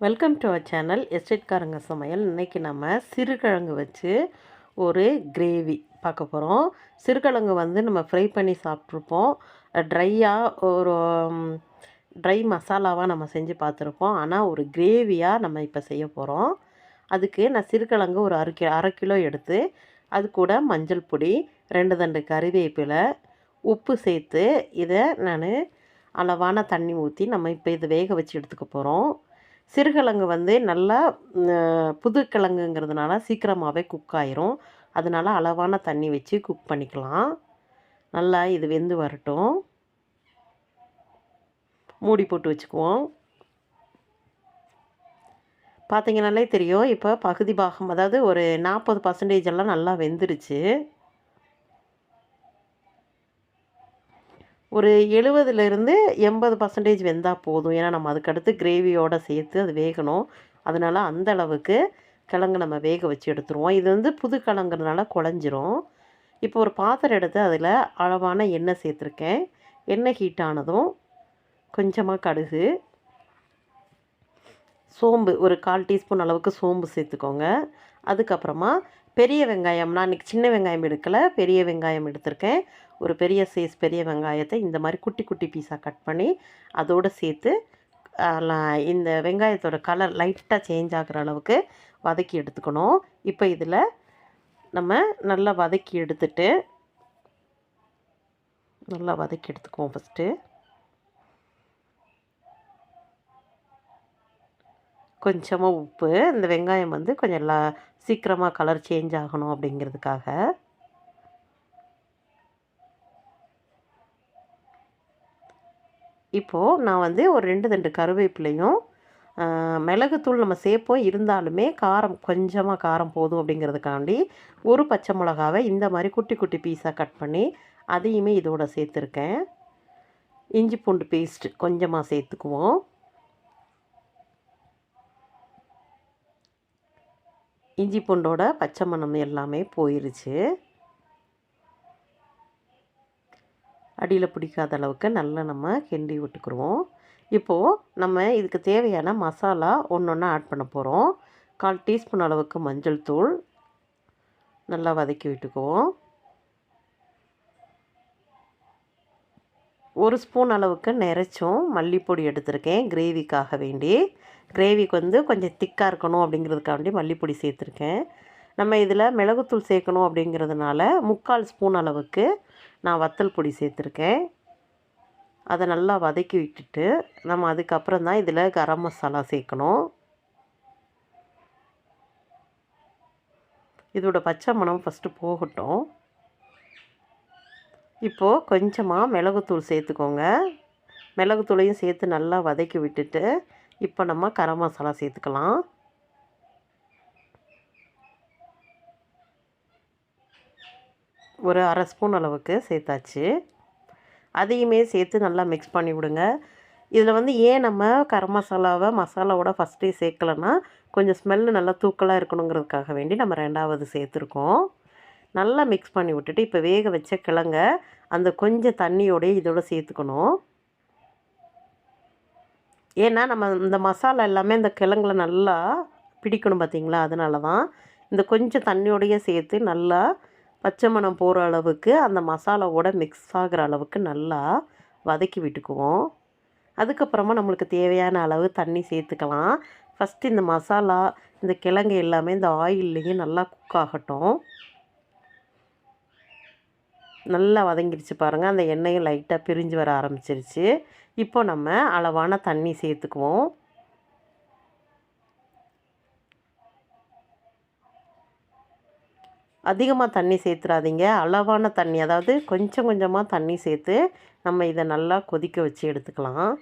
Welcome to our channel எஸ்டேட்காரங்க சமையல் இன்றைக்கி நம்ம சிறுகிழங்கு வச்சு ஒரு கிரேவி பார்க்க போகிறோம் சிறுகிழங்கு வந்து நம்ம ஃப்ரை பண்ணி சாப்பிட்ருப்போம் ட்ரையாக ஒரு ட்ரை மசாலாவாக நம்ம செஞ்சு பார்த்துருப்போம். ஆனால் ஒரு கிரேவியாக நம்ம இப்போ செய்ய போகிறோம் அதுக்கு நான் சிறுகிழங்கு ஒரு அரை கிலோ அரை கிலோ எடுத்து அது கூட மஞ்சள் பொடி ரெண்டு தண்டு கறிவேப்பிலை உப்பு சேர்த்து இதை நான் அளவான தண்ணி ஊற்றி நம்ம இப்போ இதை வேக வச்சு எடுத்துக்க போகிறோம் சிறுகிழங்கு வந்து நல்லா புது கிழங்குங்கிறதுனால சீக்கிரமாகவே குக் ஆயிரும். அதனால அளவான தண்ணி வச்சு குக் பண்ணிக்கலாம். நல்லா இது வெந்து வரட்டும். மூடி போட்டு வச்சுக்குவோம். பார்த்தீங்கனாலே தெரியும். இப்போ பகுதி பாகம் அதாவது ஒரு நாற்பது பர்சன்டேஜ் எல்லாம் நல்லா வெந்துருச்சு. ஒரு எழுபதுலேருந்து எண்பது பர்சன்டேஜ் வெந்தால் போதும். ஏன்னா நம்ம அதுக்கடுத்து கிரேவியோடு சேர்த்து அது வேகணும். அதனால் அந்த அளவுக்கு கிழங்கு நம்ம வேக வச்சு எடுத்துருவோம். இது வந்து புது கிழங்குறதுனால குழஞ்சிரும். இப்போ ஒரு பாத்திரம் எடுத்து அதில் அளவான எண்ணெய் சேர்த்துருக்கேன். எண்ணெய் ஹீட் ஆனதும் கொஞ்சமாக கடுகு சோம்பு ஒரு கால் டீஸ்பூன் அளவுக்கு சோம்பு சேர்த்துக்கோங்க. அதுக்கப்புறமா பெரிய வெங்காயம் நான் இன்றைக்கி சின்ன வெங்காயம் எடுக்கலை பெரிய வெங்காயம் எடுத்திருக்கேன். ஒரு பெரிய சைஸ் பெரிய வெங்காயத்தை இந்த மாதிரி குட்டி குட்டி பீஸாக கட் பண்ணி அதோடு சேர்த்து இந்த வெங்காயத்தோட கலர் லைட்டாக சேஞ்ச் ஆகிற அளவுக்கு வதக்கி எடுத்துக்கணும். இப்போ இதில் நம்ம நல்லா வதக்கி எடுத்துட்டு நல்லா வதக்கி எடுத்துக்குவோம் ஃபஸ்ட்டு கொஞ்சமாக உப்பு இந்த வெங்காயம் வந்து கொஞ்சம் லா சீக்கிரமாக கலர் சேஞ்ச் ஆகணும் அப்படிங்கிறதுக்காக. இப்போது நான் வந்து ஒரு ரெண்டு ரெண்டு கருவேப்பிலையும் மிளகுத்தூள் நம்ம சேர்ப்போம். இருந்தாலுமே காரம் கொஞ்சமாக காரம் போதும் அப்படிங்கிறதுக்காண்டி ஒரு பச்சை மிளகாவை இந்த மாதிரி குட்டி குட்டி பீஸாக கட் பண்ணி அதையுமே இதோட சேர்த்துருக்கேன். இஞ்சி பூண்டு பேஸ்ட் கொஞ்சமாக சேர்த்துக்குவோம். இஞ்சி பூண்டோட பச்சை மணம் எல்லாமே போயிருச்சு. அடியில் பிடிக்காத அளவுக்கு நல்லா நம்ம கிண்டி விட்டுக்குருவோம். இப்போது நம்ம இதுக்கு தேவையான மசாலா ஒன்று ஒன்று ஆட் பண்ண போகிறோம் கால் டீஸ்பூன் அளவுக்கு மஞ்சள் தூள் நல்லா வதக்கி விட்டுக்குவோம். ஒரு ஸ்பூன் அளவுக்கு நிறைச்சும் மல்லிப்பொடி எடுத்திருக்கேன் கிரேவிக்காக வேண்டி. கிரேவிக்கு வந்து கொஞ்சம் திக்காக இருக்கணும் அப்படிங்கிறதுக்காண்டி மல்லிப்பொடி சேர்த்துருக்கேன். நம்ம இதில் மிளகுத்தூள் சேர்க்கணும் அப்படிங்கிறதுனால முக்கால் ஸ்பூன் அளவுக்கு நான் வத்தல் பொடி சேர்த்துருக்கேன். அதை நல்லா வதக்கி விட்டுட்டு நம்ம அதுக்கப்புறம் தான் இதில் கரம் மசாலா சேர்க்கணும். இதோட பச்சை மணம் ஃபஸ்ட்டு போகட்டும். இப்போது கொஞ்சமாக மிளகுத்தூள் சேர்த்துக்கோங்க. மிளகுத்தூளையும் சேர்த்து நல்லா வதக்கி விட்டுட்டு இப்போ நம்ம கரம் மசாலா சேர்த்துக்கலாம். ஒரு அரை ஸ்பூன் அளவுக்கு சேர்த்தாச்சு. அதையுமே சேர்த்து நல்லா மிக்ஸ் பண்ணி விடுங்க. இதில் வந்து ஏன் நம்ம கரம் மசாலாவை மசாலாவோட ஃபஸ்ட்டே சேர்க்கலன்னா கொஞ்சம் ஸ்மெல்லு நல்லா தூக்கலாக இருக்கணுங்கிறதுக்காக வேண்டி நம்ம ரெண்டாவது சேர்த்துருக்கோம். நல்லா மிக்ஸ் பண்ணி விட்டுட்டு இப்போ வேக வச்ச கிழங்க அந்த கொஞ்சம் தண்ணியோடய இதோட சேர்த்துக்கணும். ஏன்னா நம்ம இந்த மசாலா எல்லாமே இந்த கிழங்குல நல்லா பிடிக்கணும் பார்த்தீங்களா அதனால தான் இந்த கொஞ்சம் தண்ணியோடையே சேர்த்து நல்லா பச்சை மணம் போகிற அளவுக்கு அந்த மசாலாவோட மிக்ஸ் ஆகிற அளவுக்கு நல்லா வதக்கி விட்டுக்குவோம். அதுக்கப்புறமா நம்மளுக்கு தேவையான அளவு தண்ணி சேர்த்துக்கலாம். ஃபஸ்ட்டு இந்த மசாலா இந்த கிழங்கு எல்லாமே இந்த ஆயில்லையும் நல்லா குக் ஆகட்டும். நல்லா வதங்கிடுச்சு பாருங்கள் அந்த எண்ணெயும் லைட்டாக பிரிஞ்சு வர ஆரம்பிச்சிருச்சு. இப்போ நம்ம அளவான தண்ணி சேர்த்துக்குவோம். அதிகமாக தண்ணி சேர்த்துறாதீங்க. அளவான தண்ணி அதாவது கொஞ்சம் கொஞ்சமாக தண்ணி சேர்த்து நம்ம இதை நல்லா கொதிக்க வச்சு எடுத்துக்கலாம்.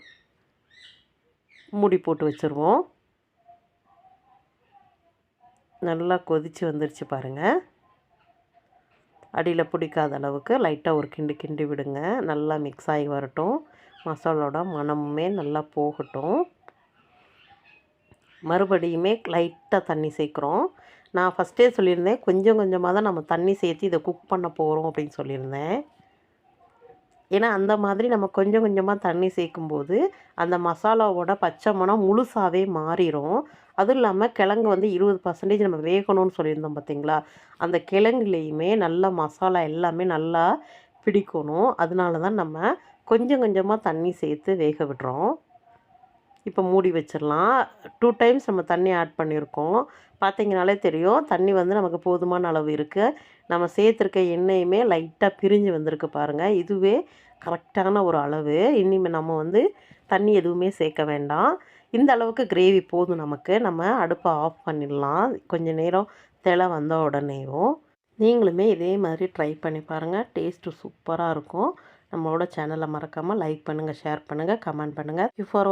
மூடி போட்டு வச்சுருவோம். நல்லா கொதித்து வந்துருச்சு பாருங்கள் அடியில் பிடிக்காத அளவுக்கு லைட்டாக ஒரு கிண்டு கிண்டி விடுங்க. நல்லா மிக்ஸ் ஆகி வரட்டும். மசாலோட மணமுமே நல்லா போகட்டும். மறுபடியுமே லைட்டாக தண்ணி சேர்க்குறோம். நான் ஃபஸ்ட்டே சொல்லியிருந்தேன் கொஞ்சம் கொஞ்சமாக தான் நம்ம தண்ணி சேர்த்து இதை குக் பண்ண போகிறோம் அப்படின்னு சொல்லியிருந்தேன். ஏன்னா அந்த மாதிரி நம்ம கொஞ்சம் கொஞ்சமாக தண்ணி சேர்க்கும்போது அந்த மசாலாவோட பச்சை மனம் முழுசாகவே மாறிடும் அதுவும் இல்லாமல் கிழங்கு வந்து இருபது பர்சன்டேஜ் நம்ம வேகணும்னு சொல்லியிருந்தோம் பார்த்தீங்களா அந்த கிழங்குலேயுமே நல்லா மசாலா எல்லாமே நல்லா பிடிக்கணும். அதனால தான் நம்ம கொஞ்சம் கொஞ்சமாக தண்ணி சேர்த்து வேக விடுறோம். இப்போ மூடி வச்சிடலாம். டூ டைம்ஸ் நம்ம தண்ணி ஆட் பண்ணியிருக்கோம். பார்த்தீங்கனாலே தெரியும் தண்ணி வந்து நமக்கு போதுமான அளவு இருக்குது நம்ம சேர்த்துருக்க எண்ணெயுமே லைட்டாக பிரிஞ்சு வந்திருக்கு பாருங்கள் இதுவே கரெக்டான ஒரு அளவு. இனிமேல் நம்ம வந்து தண்ணி எதுவுமே சேர்க்க வேண்டாம். இந்த அளவுக்கு கிரேவி போதும் நமக்கு. நம்ம அடுப்பை ஆஃப் பண்ணிடலாம். கொஞ்சம் நேரம் திலை வந்த உடனேயும் நீங்களுமே இதே மாதிரி ட்ரை பண்ணி பாருங்கள் டேஸ்ட்டு சூப்பராக இருக்கும். நம்மளோட சேனலை மறக்காமல் லைக் பண்ணுங்கள் ஷேர் பண்ணுங்கள் கமெண்ட் பண்ணுங்கள் ஃபார்